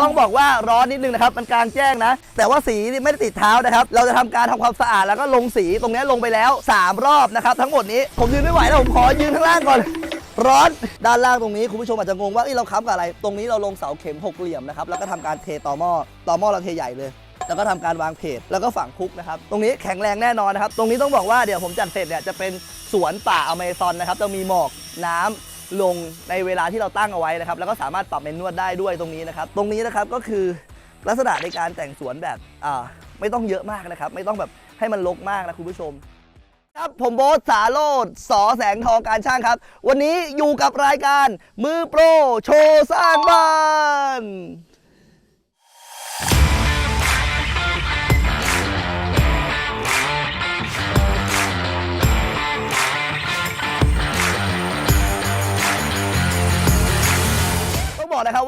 ต้องบอกว่าร้อนนิดนึงนะครับ มันกลางแจ้งนะ แต่ว่าสีนี่ไม่ได้ติดเท้านะครับ เราจะทำการทำความสะอาดแล้วก็ลงสีตรงนี้ลงไปแล้ว 3 รอบนะครับ ทั้งหมดนี้ผมยืนไม่ไหวแล้วผมขอยืนข้างล่างก่อนร้อนด้านล่างตรงนี้คุณผู้ชมอาจจะงงว่าเอ้เราค้ำกับอะไร ตรงนี้เราลงเสาเข็มหกเหลี่ยมนะครับแล้วก็ทำการเทต่อหม้อต่อหม้อเราเทใหญ่เลยแล้วก็ทำการวางเพจแล้วก็ฝังคุกนะครับ ตรงนี้แข็งแรงแน่นอนนะครับ ตรงนี้ต้องบอกว่าเดี๋ยวผมจัดเสร็จเนี่ยจะเป็นสวนป่าอเมซอนนะครับ จะมีหมอกน้ำ ลงในเวลาที่เราตั้งเอาไว้นะครับ แล้วก็สามารถปรับเมนนวดได้ด้วยตรงนี้นะครับ ตรงนี้นะครับก็คือลักษณะในการแต่งสวนแบบอ่าไม่ต้องเยอะมากนะครับ ไม่ต้องแบบให้มันรกมากนะคุณผู้ชม ครับผมโบ๊ทสาโรดสอแสงทองการช่างครับ วันนี้อยู่กับรายการมือโปรโชว์สร้างบ้าน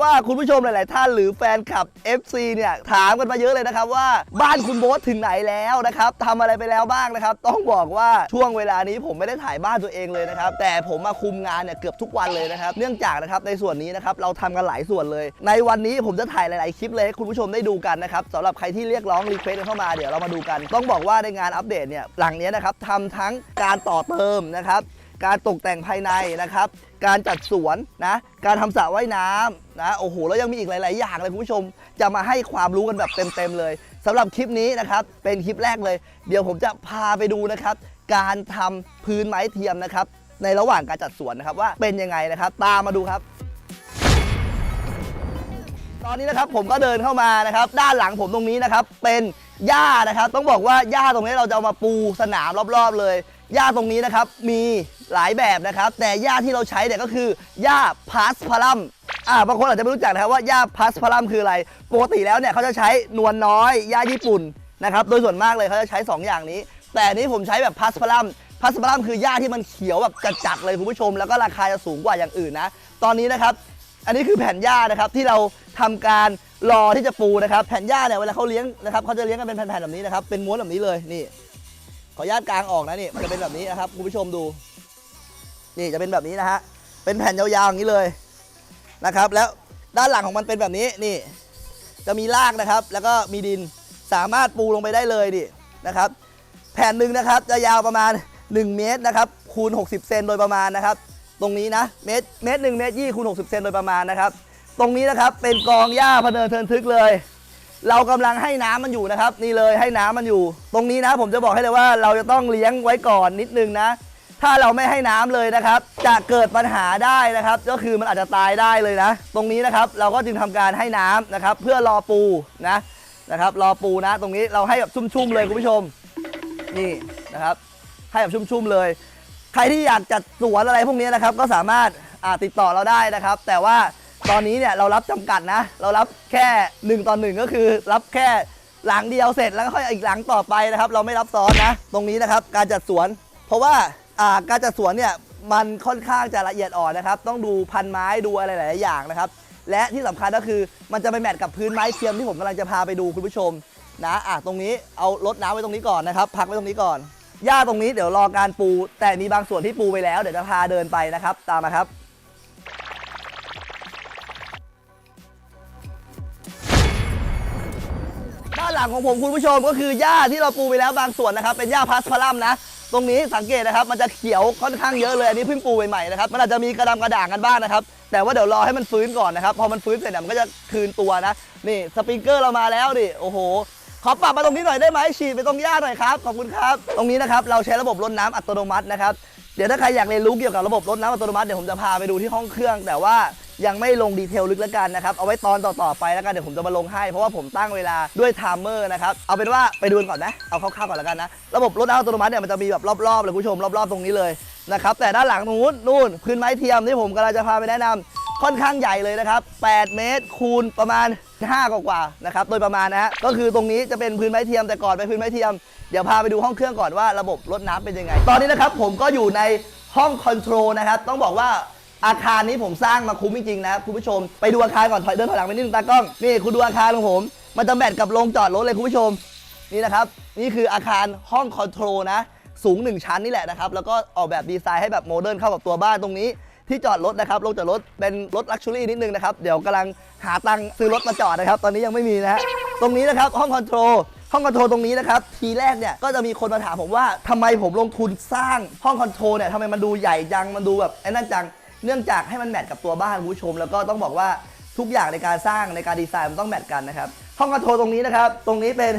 ว่าคุณผู้ชมหลาย ๆ ท่านหรือแฟนคลับ FC เนี่ยถามกันมาเยอะเลยนะครับว่าบ้านคุณโบ๊ทถึงไหนแล้วนะครับทำอะไรไปแล้วบ้างนะครับ ต้องบอกว่าช่วงเวลานี้ผมไม่ได้ถ่ายบ้านตัวเองเลยนะครับ แต่ผมมาคุมงานเนี่ยเกือบทุกวันเลยนะครับ เนื่องจากนะครับในส่วนนี้นะครับเราทำกันหลายส่วนเลย ในวันนี้ผมจะถ่ายหลาย ๆ คลิปเลยให้คุณผู้ชมได้ดูกันนะครับสำหรับใครที่เรียกร้องรีเควสเข้ามาเดี๋ยวเรามาดูกัน ต้องบอกว่าในงานอัปเดตเนี่ยหลังเนี้ยนะครับทำทั้งการต่อเติมนะครับการตกแต่งภายในนะครับ การจัดสวนนะการทำสระว่ายน้ำนะโอ้โหแล้วยังมีอีกหลาย ๆ อย่างเลยคุณผู้ชม จะมาให้ความรู้กันแบบเต็ม ๆ เลยสำหรับคลิปนี้นะครับเป็นคลิปแรกเลย เดี๋ยวผมจะพาไปดูนะครับ การทำพื้นไม้เทียมนะครับ ในระหว่างการจัดสวนนะครับว่าเป็นยังไงนะครับ ตามมาดูครับตอนนี้นะครับผมก็เดินเข้ามานะครับ ด้านหลังผมตรงนี้นะครับ เป็นหญ้านะครับ ต้องบอกว่าหญ้าตรงนี้เราจะเอามาปูสนามรอบ ๆ เลยหญ้าตรงนี้นะครับ มี หลายแบบนะครับ แต่หญ้าที่เราใช้เนี่ยก็คือหญ้าพาสพารัมอ่าบางคนอาจจะไม่รู้จักนะครับว่าหญ้าพาสพารัมคืออะไรปกติแล้วเนี่ยเขาจะใช้นวลน้อยหญ้าญี่ปุ่นนะครับโดยส่วนมากเลยเขาจะใช้ 2 อย่างนี้ แต่นี้ผมใช้แบบพาสพารัมพาสพารัมคือหญ้าที่มันเขียวแบบจัดๆเลยคุณผู้ชม แล้วก็ราคาจะสูงกว่าอย่างอื่นนะตอนนี้นะครับอันนี้คือแผ่นหญ้านะครับที่เราทำการรอที่จะปูนะครับ แผ่นหญ้าเนี่ยเวลาเขาเลี้ยงนะครับเขาจะเลี้ยงกันเป็นแผ่นๆแบบนี้นะครับเป็นม้วนแบบนี้เลยนี่ขออนุญาตกลางออกนะนี่มันจะเป็นแบบนี้นะครับคุณผู้ชมดู นี่จะเป็นแบบนี้นะฮะ เป็นแผ่นยาวๆอย่างนี้เลยนะครับ แล้วด้านหลังของมันเป็นแบบนี้นี่ จะมีรากนะครับ แล้วก็มีดินสามารถปูลงไปได้เลยดินะครับ แผ่นหนึ่งนะครับจะยาวประมาณ 1 เมตรนะครับคูณ 60 เซนโดยประมาณนะครับ ตรงนี้นะเมตรเมตรหนึ่งเมตรยี่คูณ60 เซนโดยประมาณนะครับ ตรงนี้นะครับเป็นกองหญ้าพะเนินเทินทึกเลย เรากำลังให้น้ำมันอยู่นะครับ นี่เลยให้น้ำมันอยู่ ตรงนี้นะผมจะบอกให้เลยว่าเราจะต้องเลี้ยงไว้ก่อนนิดนึงนะ ถ้าเราไม่ให้น้ำเลยนะครับ จะเกิดปัญหาได้นะครับ ก็คือมันอาจจะตายได้เลยนะ ตรงนี้นะครับเราก็จึงทำการให้น้ำนะครับ เพื่อรอปูนะนะครับรอปูนะ ตรงนี้เราให้แบบชุ่มๆเลยคุณผู้ชมนี่นะครับ ให้แบบชุ่มๆเลย ใครที่อยากจัดสวนอะไรพวกนี้นะครับ ก็สามารถอ่าติดต่อเราได้นะครับ แต่ว่าตอนนี้เนี่ยเรารับจำกัดนะ เรารับแค่ 1ต่อหนึ่งก็คือรับแค่หลังเดียวเสร็จแล้วก็ค่อยอีกหลังต่อไปนะครับ เราไม่รับซ้อนนะ ตรงนี้นะครับ การจัดสวน เพราะว่า อ่าการจัดสวนเนี่ยมันค่อนข้างจะละเอียดอ่อนนะครับ ต้องดูพันไม้ดูอะไรหลายๆอย่างนะครับ และที่สำคัญก็คือมันจะไปแมทกับพื้นไม้เทียมที่ผมกำลังจะพาไปดูคุณผู้ชมนะอะตรงนี้เอารดน้ำไว้ตรงนี้ก่อนนะครับ พักไว้ตรงนี้ก่อนหญ้าตรงนี้เดี๋ยวรอการปู แต่มีบางส่วนที่ปูไปแล้วเดี๋ยวจะพาเดินไปนะครับ ตามมาครับด้านหลังของผมคุณผู้ชมก็คือหญ้าที่เราปูไปแล้วบางส่วนนะครับ เป็นหญ้าพาสพารัมนะ ตรงนี้สังเกตนะครับมันจะเขียวค่อนข้างเยอะเลยอันนี้เพิ่งปูใหม่ๆนะครับมันอาจจะมีกระดำกระด่างกันบ้างนะครับแต่ว่าเดี๋ยวรอให้มันฟื้นก่อนนะครับพอมันฟื้นเสร็จเนี่ยมันก็จะคืนตัวนะนี่สปริงเกอร์เรามาแล้วดิโอ้โหขอปรับมาตรงนี้หน่อยได้ไหมฉีดไปตรงหญ้าหน่อยครับขอบคุณครับ ตรงนี้นะครับเราใช้ระบบรดน้ำอัตโนมัตินะครับเดี๋ยวถ้าใครอยากเรียนรู้เกี่ยวกับระบบรดน้ำอัตโนมัติเดี๋ยวผมจะพาไปดูที่ห้องเครื่อง แต่ว่า ยังไม่ลงดีเทลลึกแล้วกันนะครับ เอาไว้ตอนต่อๆไปแล้วกันเดี๋ยวผมจะมาลงให้ เพราะว่าผมตั้งเวลาด้วยไทม์เมอร์นะครับ เอาเป็นว่าไปดูกันก่อนนะ เอาคร่าวๆก่อนแล้วกันนะ ระบบรดน้ำอัตโนมัติเนี่ยมันจะมีแบบรอบๆเลยคุณผู้ชมรอบๆตรงนี้เลยนะครับ แต่ด้านหลังตรงนู้นนู่นพื้นไม้เทียมที่ผมกำลังจะพาไปแนะนำค่อนข้างใหญ่เลยนะครับ 8 เมตร คูณประมาณ5กว่านะครับ โดยประมาณนะฮะ ก็คือตรงนี้จะเป็นพื้นไม้เทียมแต่ก่อนไปพื้นไม้เทียม เดี๋ยวพาไปดูห้องเครื่องก่อนว่าระบบรดน้ำเป็นยังไง ตอนนี้นะครับผมก็อยู่ในห้องคอนโทรลนะครับ ต้องบอกว่า อาคารนี้ผมสร้างมาคุ้มจริงๆนะคุณผู้ชม ไปดูอาคารก่อนถอยเดินถอยหลังไปนิดนึงตากล้องนี่คุณดูอาคารของผมมันจะแมทกับโรงจอดรถเลยคุณผู้ชมนี่นะครับนี่คืออาคารห้องคอนโทรลนะสูง 1 ชั้นนี่แหละนะครับแล้วก็ออกแบบดีไซน์ให้แบบโมเดิร์นเข้ากับตัวบ้านตรงนี้ที่จอดรถนะครับลงจากรถเป็นรถลักชัวรี่นิดนึงนะครับ เดี๋ยวกำลังหาตังค์ซื้อรถมาจอดนะครับ ตอนนี้ยังไม่มีนะฮะตรงนี้นะครับห้องคอนโทรลห้องคอนโทรลตรงนี้นะครับทีแรกเนี่ยก็จะมีคนมาถามผมว่าทำไมผมลงทุนสร้างห้องคอนโทรลเนี่ยทำไมมันดูใหญ่จังมันดูแบบไอ้นั่นจัง เนื่องจากให้มันแมทกับตัวบ้านคุณผู้ชม แล้วก็ต้องบอกว่าทุกอย่างในการสร้างในการดีไซน์มันต้องแมทกันนะครับห้องคอนโทรลตรงนี้นะครับ ตรงนี้เป็น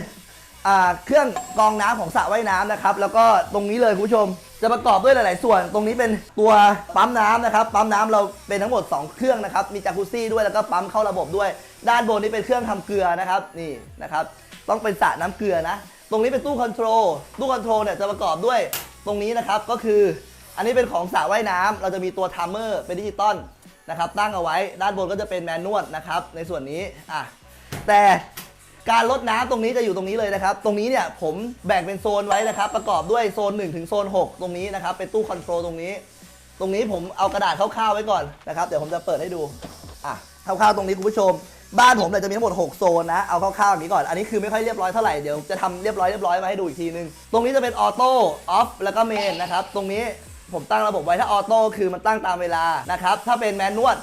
เครื่องกรองน้ำของสระว่ายน้ำนะครับ แล้วก็ตรงนี้เลยคุณผู้ชม จะประกอบด้วยหลาย ๆ ส่วน ตรงนี้เป็นตัวปั๊มน้ำนะครับ ปั๊มน้ำเราเป็นทั้งหมด 2 เครื่องนะครับ มีจากุซซี่ด้วยแล้วก็ปั๊มเข้าระบบด้วย ด้านบนนี้เป็นเครื่องทำเกลือนะครับ นี่นะครับ ต้องเป็นสระน้ำเกลือนะ ตรงนี้เป็นตู้คอนโทรล ตู้คอนโทรลเนี่ยจะประกอบด้วยตรงนี้นะครับ ก็คือ อันนี้เป็นของสระว่ายน้ำเราจะมีตัวไทม์เมอร์เป็นดิจิตอลนะครับตั้งเอาไว้ด้านบนก็จะเป็นแมนนวลนะครับในส่วนนี้อะแต่การลดน้ำตรงนี้จะอยู่ตรงนี้เลยนะครับ ตรงนี้เนี่ยผมแบ่งเป็นโซนไว้นะครับ ประกอบด้วยโซน 1 ถึงโซน 6 ตรงนี้นะครับ เป็นตู้คอนโทรลตรงนี้ ตรงนี้ผมเอากระดาษคร่าวๆไว้ก่อนนะครับ เดี๋ยวผมจะเปิดให้ดูอะคร่าวๆตรงนี้คุณผู้ชม บ้านผมเนี่ยจะมีทั้งหมด 6 โซนนะ เอาคร่าวๆอย่างนี้ก่อน อันนี้คือไม่ค่อยเรียบร้อยเท่าไหร่ เดี๋ยวจะทำเรียบร้อยเรียบร้อยมาให้ดูอีกทีนึง ตรงนี้จะเป็นออโต้ออฟแล้วก็เมนนะครับ ตรงนี้ ผมตั้งระบบไว้ถ้าออโต้คือมันตั้งตามเวลานะครับ ถ้าเป็นแมนนวล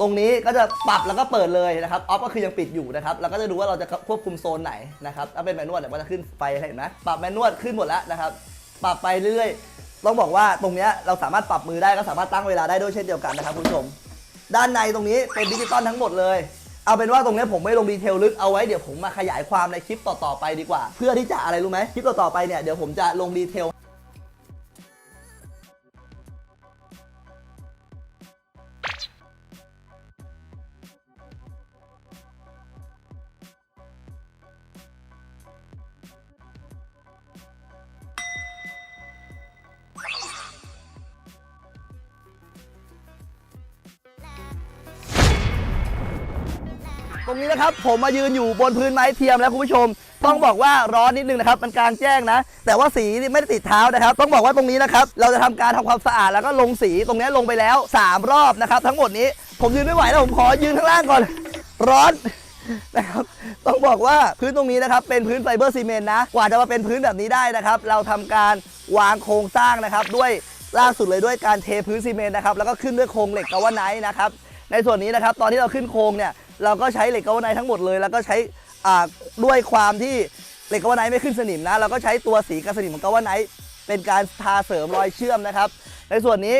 ตรงนี้ก็จะปรับแล้วก็เปิดเลยนะครับออฟก็คือยังปิดอยู่นะครับแล้วก็จะดูว่าเราจะควบคุมโซนไหนนะครับถ้าเป็นแมนนวลเดี๋ยวมันจะขึ้นไฟเห็นไหมปรับแมนนวลขึ้นหมดแล้วนะครับปรับไปเรื่อยๆ ต้องบอกว่าตรงนี้เราสามารถปรับมือได้ก็สามารถตั้งเวลาได้ด้วยเช่นเดียวกันนะครับคุณผู้ชม ด้านในตรงนี้เป็นดิจิตอลทั้งหมดเลยเอาเป็นว่าตรงนี้ผมไม่ลงดีเทลลึกเอาไว้เดี๋ยวผมมาขยายความในคลิปต่อๆไปดีกว่า เพื่อที่จะอะไรรู้ไหมคลิปต่อๆไปเนี่ยเดี๋ยวผมจะลงดีเทล รงนี้นะครับผมมายืนอยู่บนพื้นไม้เทียมแล้วคุณผู้ชม ต้องบอกว่าร้อนนิดนึงนะครับมันกลางแจ้งนะ แต่ว่าสีนี่ไม่ได้ติดเท้านะครับ ต้องบอกว่าตรงนี้นะครับเราจะทำการทำความสะอาดแล้วก็ลงสีตรงนี้ลงไปแล้ว 3 รอบนะครับ ทั้งหมดนี้ผมยืนไม่ไหวแล้วผมขอยืนข้างล่างก่อน ร้อนนะครับต้องบอกว่าพื้นตรงนี้นะครับเป็นพื้นไฟเบอร์ซีเมนต์นะกว่าจะมาเป็นพื้นแบบนี้ได้นะครับ เราทำการวางโครงสร้างนะครับด้วยล่าสุดเลยด้วยการเทพื้นซีเมนต์นะครับแล้วก็ขึ้นด้วยโครงเหล็กกาวไนท์นะครับในส่วนนี้นะครับตอนที่เราขึ้นโครงเนี่ย เราก็ใช้เหล็กกาวาไนท์ทั้งหมดเลย แล้วก็ใช้อ่าด้วยความที่เหล็กกาวาไนไม่ขึ้นสนิมนะ เราก็ใช้ตัวสีกันสนิมของกาวาไนเป็นการทาเสริมรอยเชื่อมนะครับ ในส่วนนี้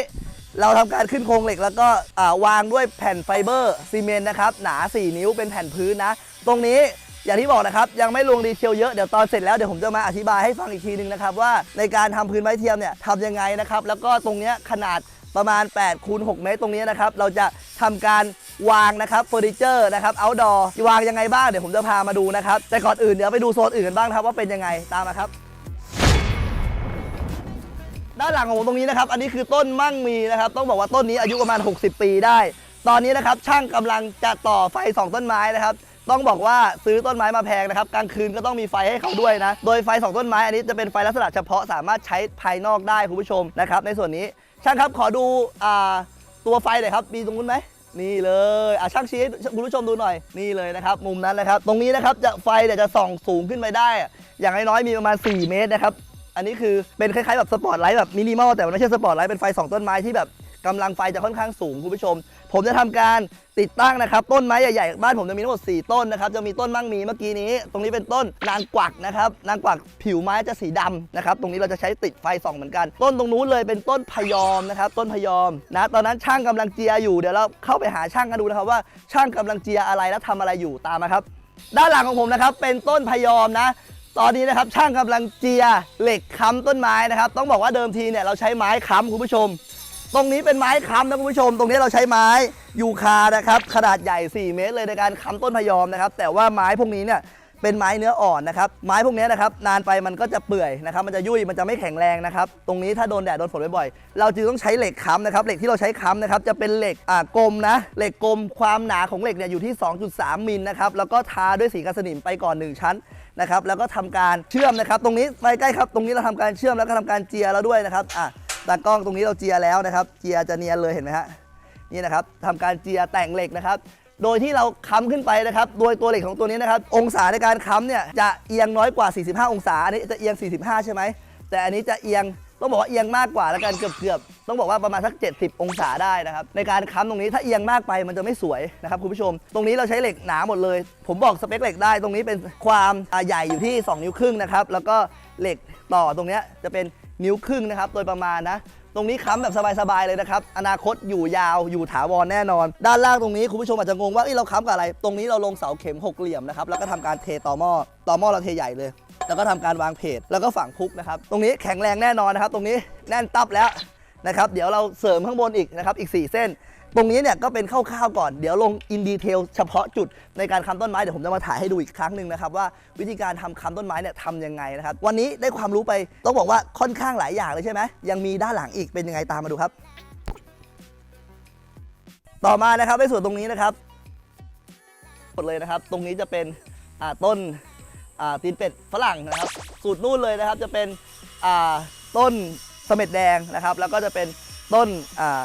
เราทำการขึ้นโครงเหล็กแล้วก็าวางด้วยแผ่นไฟเบอร์ซีเมนต์นะครับหนา 4 นิ้วเป็นแผ่นพื้นนะ ตรงนี้อย่างที่บอกนะครับยังไม่ลงดีเทลเยอะเดี๋ยวตอนเสร็จแล้วเดี๋ยวผมจะมาอธิบายให้ฟังอีกทีนึงนะครับว่าในการทำพื้นไม้เทียมเนี่ยทำยังไงนะครับแล้วก็ตรงนี้ขนาดประมาณ8คูณ6เมตรตรงนี้นะครับเราจะทำการ วางนะครับเฟอร์นิเจอร์นะครับเอาดอร์วางยังไงบ้างเดี๋ยวผมจะพามาดูนะครับแต่ก่อนอื่นเดี๋ยวไปดูโซนอื่นกันบ้างครับว่าเป็นยังไงตามมาครับด้านหลังของผมตรงนี้นะครับ อันนี้คือต้นมั่งมีนะครับ ต้องบอกว่าต้นนี้อายุประมาณ 60 ปีได้ ตอนนี้นะครับช่างกำลังจะต่อไฟ 2 ต้นไม้นะครับ ต้องบอกว่าซื้อต้นไม้มาแพงนะครับ กลางคืนก็ต้องมีไฟให้เขาด้วยนะ โดยไฟ 2 ต้นไม้ อันนี้จะเป็นไฟลักษณะเฉพาะสามารถใช้ภายนอกได้คุณผู้ชมนะครับ ในส่วนนี้ช่างครับขอดูอตัวไฟหน่อยครับ มีตรงนู้นไหม นี่เลยอะช่างชี้ให้คุณผู้ชมดูหน่อยนี่เลยนะครับมุมนั้นนะครับ ตรงนี้นะครับจะไฟเนี่ยจะส่องสูงขึ้นไปได้ อย่างน้อยๆมีประมาณ 4 เมตรนะครับอันนี้คือเป็นคล้ายๆแบบสปอตไลท์แบบมินิมอลแต่มันไม่ใช่สปอตไลท์เป็นไฟ2ต้นไม้ที่แบบกำลังไฟจะค่อนข้างสูงคุณผู้ชม ผมจะทำการติดตั้งนะครับ ต้นไม้ใหญ่ๆบ้านผมจะมีทั้งหมด 4 ต้นนะครับ จะมีต้นมั่งมีเมื่อกี้นี้ ตรงนี้เป็นต้นนางกวักนะครับ นางกวักผิวไม้จะสีดำนะครับ ตรงนี้เราจะใช้ติดไฟส่องเหมือนกัน ต้นตรงนู้นเลยเป็นต้นพยอมนะครับ ต้นพยอมนะ ตอนนั้นช่างกำลังเจียอยู่ เดี๋ยวเราเข้าไปหาช่างกันดูนะครับว่าช่างกำลังเจียอะไรและทำอะไรอยู่ตามมาครับ ด้านหลังของผมนะครับเป็นต้นพยอมนะตอนนี้นะครับช่างกำลังเจียเหล็กค้ำต้นไม้นะครับ ต้องบอกว่าเดิมทีเนี่ยเราใช้ไม้ค้ำคุณผู้ชม ตรงนี้เป็นไม้ค้ำนะคุณผู้ชม ตรงนี้เราใช้ไม้ยูคานะครับขนาดใหญ่ 4 เมตร เลยในการค้ำต้นพยอมนะครับ แต่ว่าไม้พวกนี้เนี่ยเป็นไม้เนื้ออ่อนนะครับ ไม้พวกนี้นะครับนานไปมันก็จะเปื่อยนะครับ มันจะยุ่ย มันจะไม่แข็งแรงนะครับ ตรงนี้ถ้าโดนแดดโดนฝนบ่อยๆ เราจึงต้องใช้เหล็กค้ำนะครับ เหล็กที่เราใช้ค้ำนะครับจะเป็นเหล็กอ่ากลมนะ เหล็กกลมความหนาของเหล็กเนี่ยอยู่ที่ 2.3 มิลนะครับ แล้วก็ทาด้วยสีกันสนิมไปก่อน 1 ชั้นนะครับ แล้วก็ทำการเชื่อมนะครับ ตรงนี้ไปใกล้ครับ ตรงนี้เราทำการเชื่อมแล้วก็ทำการเจียแล้วด้วยนะครับ อะ ตากล้องตรงนี้เราเจียแล้วนะครับ เจียจะเนียนเลยเห็นไหมฮะนี่นะครับทำการเจียแต่งเหล็กนะครับ โดยที่เราค้ำขึ้นไปนะครับ โดยตัวเหล็กของตัวนี้นะครับ องศาในการค้ำเนี่ยจะเอียงน้อยกว่า 45 องศา อันนี้จะเอียง 45 ใช่ไหม แต่อันนี้จะเอียงต้องบอกว่าเอียงมากกว่าแล้วกันเกือบเกือบต้องบอกว่าประมาณสัก 70 องศาได้นะครับ ในการค้ำตรงนี้ถ้าเอียงมากไปมันจะไม่สวยนะครับคุณผู้ชม ตรงนี้เราใช้เหล็กหนาหมดเลย ผมบอกสเปคเหล็กได้ ตรงนี้เป็นความอาใหญ่อยู่ที่ 2 นิ้วครึ่งนะครับ แล้วก็เหล็กต่อตรงนี้จะเป็น นิ้วครึ่งนะครับโดยประมาณนะตรงนี้ค้ำแบบสบายๆเลยนะครับ อนาคตอยู่ยาวอยู่ถาวรแน่นอน ด้านล่างตรงนี้คุณผู้ชมอาจจะงงว่าเอ้เราค้ำกับอะไร ตรงนี้เราลงเสาเข็มหกเหลี่ยมนะครับ แล้วก็ทำการเทต่อหม้อต่อหม้อเราเทใหญ่เลย แล้วก็ทำการวางเพจแล้วก็ฝังพุกนะครับ ตรงนี้แข็งแรงแน่นอนนะครับ ตรงนี้แน่นตับแล้วนะครับ เดี๋ยวเราเสริมข้างบนอีกนะครับ อีก 4 เส้น ตรงนี้เนี่ยก็เป็นคร่าวๆก่อน เดี๋ยวลงอินดีเทลเฉพาะจุดในการค้ำต้นไม้ เดี๋ยวผมจะมาถ่ายให้ดูอีกครั้งหนึ่งนะครับว่าวิธีการทำค้ำต้นไม้เนี่ยทำยังไงนะครับ วันนี้ได้ความรู้ไปต้องบอกว่าค่อนข้างหลายอย่างเลยใช่ไหมยังมีด้านหลังอีกเป็นยังไงตามมาดูครับ ต่อมานะครับในส่วนตรงนี้นะครับหมดเลยนะครับ ตรงนี้จะเป็นอ่าต้นอ่าตีนเป็ดฝรั่งนะครับ สูตรนู่นเลยนะครับจะเป็นอ่าต้นเสม็ดแดงนะครับ แล้วก็จะเป็นต้นอ่า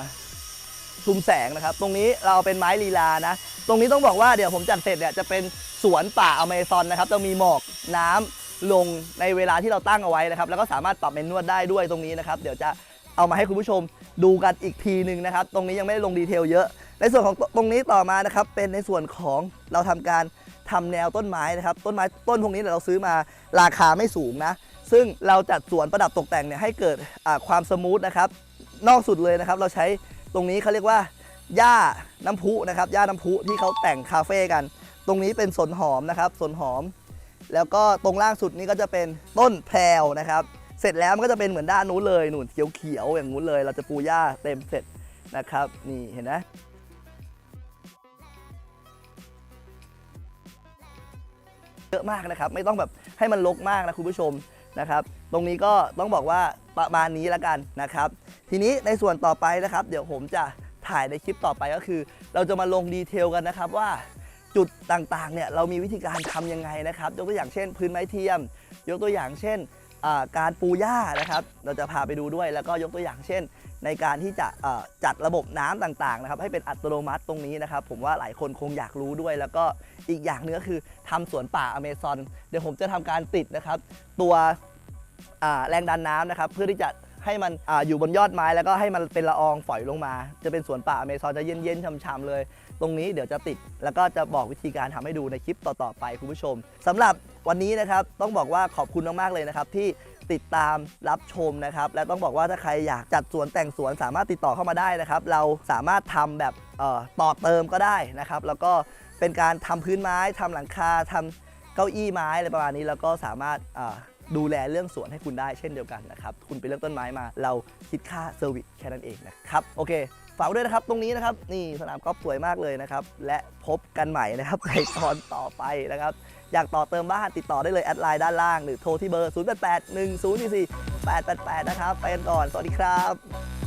ชุมแสงนะครับ ตรงนี้เราเป็นไม้ลีลานะ ตรงนี้ต้องบอกว่าเดี๋ยวผมจัดเสร็จเนี่ยจะเป็นสวนป่าอเมซอนนะครับ จะมีหมอกน้ำลงในเวลาที่เราตั้งเอาไว้นะครับ แล้วก็สามารถปรับเป็นนวดได้ด้วยตรงนี้นะครับ เดี๋ยวจะเอามาให้คุณผู้ชมดูกันอีกทีหนึ่งนะครับ ตรงนี้ยังไม่ได้ลงดีเทลเยอะ ในส่วนของตรงนี้ต่อมานะครับ เป็นในส่วนของเราทำการทำแนวต้นไม้นะครับ ต้นไม้ต้นพวกนี้เนี่ยเราซื้อมาราคาไม่สูงนะ ซึ่งเราจัดสวนประดับตกแต่งเนี่ยให้เกิดความสมูทนะครับ นอกสุดเลยนะครับ เราใช้ ตรงนี้เขาเรียกว่าหญ้าน้ำพุนะครับหญ้าน้ำพุที่เขาแต่งคาเฟ่กัน ตรงนี้เป็นสนหอมนะครับสนหอม แล้วก็ตรงล่างสุดนี้ก็จะเป็นต้นแพรวนะครับ เสร็จแล้วมันก็จะเป็นเหมือนด้านนู้นเลยหนุนเขียวๆอย่างนู้นเลย เราจะปูหญ้าเต็มเสร็จนะครับ นี่เห็นไหมเยอะมากนะครับ ไม่ต้องแบบให้มันรกมากนะคุณผู้ชมนะครับ ตรงนี้ก็ต้องบอกว่าประมาณนี้แล้วกันนะครับ ทีนี้ในส่วนต่อไปนะครับ เดี๋ยวผมจะถ่ายในคลิปต่อไปก็คือ เราจะมาลงดีเทลกันนะครับว่าจุดต่างๆเนี่ยเรามีวิธีการทำยังไงนะครับยกตัวอย่างเช่น พื้นไม้เทียม ยกตัวอย่างเช่นการปูหญ้านะครับ เราจะพาไปดูด้วยแล้วก็ยกตัวอย่างเช่น ในการที่จะจัดระบบน้ำต่างๆนะครับให้เป็นอัตโนมัติตรงนี้นะครับ ผมว่าหลายคนคงอยากรู้ด้วย แล้วก็อีกอย่างหนึงก็คือทำสวนป่าอเมซอนเดี๋ยวผมจะทำการติดนะครับ ตัวแรงดันน้ำนะครับ เพื่อที่จะ ให้มันออยู่บนยอดไม้แล้วก็ให้มันเป็นละอองฝอยลงมา จะเป็นสวนป่าอเมซอนจะเย็นๆช่ำๆเลย ตรงนี้เดี๋ยวจะติดแล้วก็จะบอกวิธีการทำให้ดูในคลิปต่อๆไปคุณผู้ชมสำหรับวันนี้นะครับต้องบอกว่าขอบคุณมากๆเลยนะครับที่ติดตามรับชมนะครับ และต้องบอกว่าถ้าใครอยากจัดสวนแต่งสวนสามารถติดต่อเข้ามาได้นะครับ เราสามารถทำแบบต่อเติมก็ได้นะครับ แล้วก็เป็นการทำพื้นไม้ทำหลังคาทำเก้าอี้ไม้อะไรประมาณนี้แล้วก็สามารถ ดูแลเรื่องสวนให้คุณได้เช่นเดียวกันนะครับ คุณไปเลือกต้นไม้มา เราคิดค่าเซอร์วิสแค่นั้นเองนะครับ โอเค ฝากด้วยนะครับ ตรงนี้นะครับ นี่สนามกอล์ฟสวยมากเลยนะครับ และพบกันใหม่นะครับในตอนต่อไปนะครับ อยากต่อเติมบ้านติดต่อได้เลย แอดไลน์ด้านล่าง หรือโทรที่เบอร์ 0 8 8 1 0 4 4 8 8 8 นะครับ ไปกันก่อน สวัสดีครับ